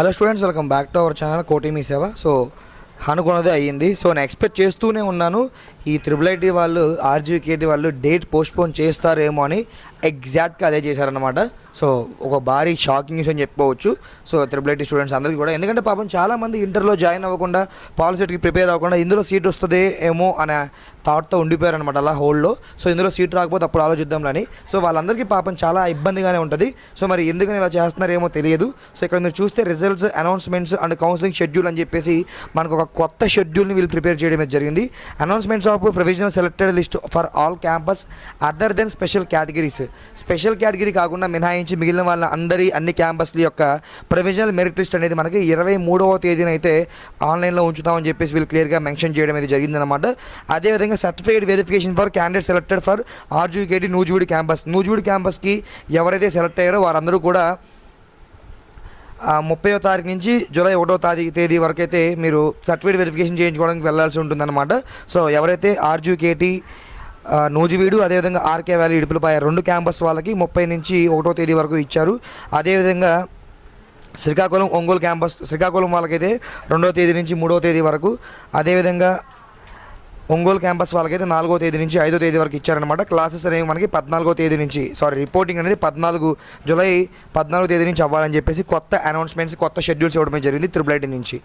Hello students welcome back to our channel Koti Mee Seva so అనుకున్నదే అయ్యింది. So నేను expect చేస్తూనే ఉన్నాను. ఈ త్రిబుల్ ఐటీ వాళ్ళు ఆర్జీకేటీ వాళ్ళు డేట్ పోస్ట్పోన్ చేస్తారేమో అని ఎగ్జాక్ట్గా అదే చేశారనమాట సో ఒక భారీ షాకింగ్ న్యూస్ అని చెప్పుకోవచ్చు. సో త్రిబుల్ ఐటీ స్టూడెంట్స్ అందరికీ కూడా. ఎందుకంటే పాపం చాలామంది ఇంటర్లో జాయిన్ అవ్వకుండా పాలసీకి ప్రిపేర్ అవ్వకుండా ఇందులో సీట్ వస్తుంది ఏమో అనే థాట్తో ఉండిపోయారనమాట అలా హోల్డ్లో. సో ఇందులో సీట్ రాకపోతే అప్పుడు ఆలోచిద్దాంలని సో వాళ్ళందరికీ పాపం చాలా ఇబ్బందిగానే ఉంటుంది. సో మరి ఎందుకని ఇలా చేస్తున్నారేమో తెలియదు. సో ఇక్కడ మీరు చూస్తే results announcements and counselling schedule అని చెప్పేసి మనకు ఒక కొత్త షెడ్యూల్ని వీళ్ళు ప్రిపేర్ చేయడం జరిగింది. Announcements of provisional selected list for all campus other than special categories special category కాకుండా మినహాయించి మిగిలిన వాళ్ళ అందరి అన్ని క్యాంపస్ల యొక్క ప్రొవిజనల్ మెరిట్ లిస్ట్ అనేది మనకి ఇరవై మూడవ తేదీన అయితే ఆన్లైన్లో ఉంచుతామని చెప్పేసి వీళ్ళు క్లియర్గా మెన్షన్ చేయడం అయితే జరిగిందనమాట అదేవిధంగా certificate verification for candidate selected for RGKT నూజివీడి campus నూజివీడి క్యాంపస్కి ఎవరైతే సెలెక్ట్ అయ్యారో వారందరూ కూడా ముప్పై తారీఖు నుంచి జూలై ఒకటో తారీఖు తేదీ వరకు అయితే మీరు సర్టిఫికేట్ వెరిఫికేషన్ చేయించుకోవడానికి వెళ్ళాల్సి ఉంటుందన్నమాట. సో ఎవరైతే ఆర్జూకేటీ నూజివీడు అదేవిధంగా ఆర్కే వ్యాలీ ఇడుపులపాయ రెండు క్యాంపస్ వాళ్ళకి ముప్పై నుంచి ఒకటో తేదీ వరకు ఇచ్చారు. అదేవిధంగా శ్రీకాకుళం ఒంగోలు క్యాంపస్ శ్రీకాకుళం వాళ్ళకైతే రెండో తేదీ నుంచి మూడో తేదీ వరకు. అదేవిధంగా ఒంగోలు క్యాంపస్ వాళ్ళకైతే నాలుగో తేదీ నుంచి ఐదో తేదీ వరకు ఇచ్చారనమాట క్లాసెస్ అనేవి మనకి పద్నాలుగో తేదీ నుంచి సారీ రిపోర్టింగ్ అనేది పద్నాలుగు జూలై పద్నాలుగో తేదీ నుంచి అవ్వాలని చెప్పేసి కొత్త అనౌన్స్మెంట్స్ కొత్త షెడ్యూల్స్ ఇవ్వడమే జరిగింది త్రిబుల్ ఐటీ నుంచి.